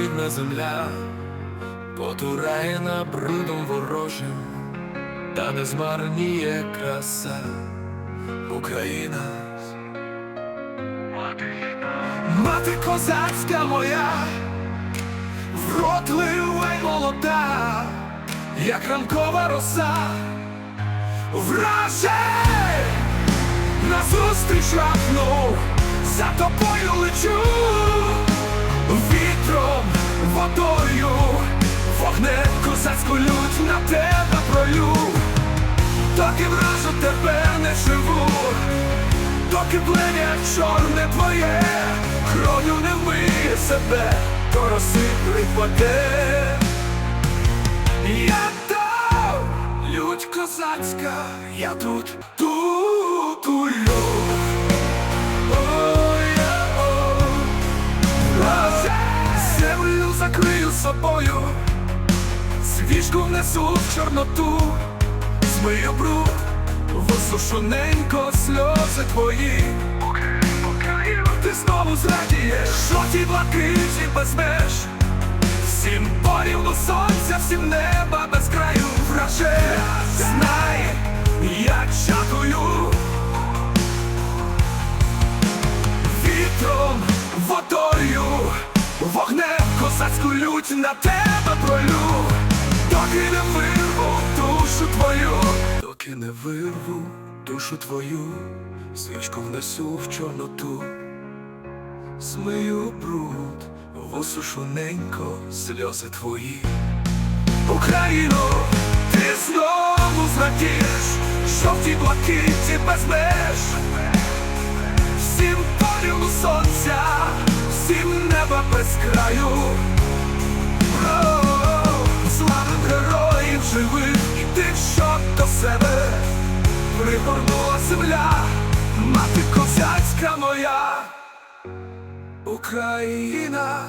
рідна земля, потураєна брудом ворожим, та не змарніє краса Україна. Мати козацька моя, вродлива й молода, як ранкова роса, вражей назустріч рахнув, за тобою лечу, доки плем'я чорне твоє, кров'ю не вмиє себе, то роси припаде. Я там, лють козацька, я тут, тут у Землю закрию собою, свіжку внесу в чорноту, змию бруд, висушу сльози твої. Ти знову зрадієш, жовті блакиті без меж, всім порівну сонця, всім неба без краю враже. Знай, я чатую вітром, водою, вогнем козацьку лють на тебе пролю, доки не вирву душу твою, свічку внесу в чорноту, змию бруд, висушу ненько сльози твої. Україно, ти знову зрадієш, жовті блакиті без меж, всім полю сонця, всім неба без краю. О, Славим героїв живих, тих, що до себе пригорнула земля, мати козацька моя, Україна.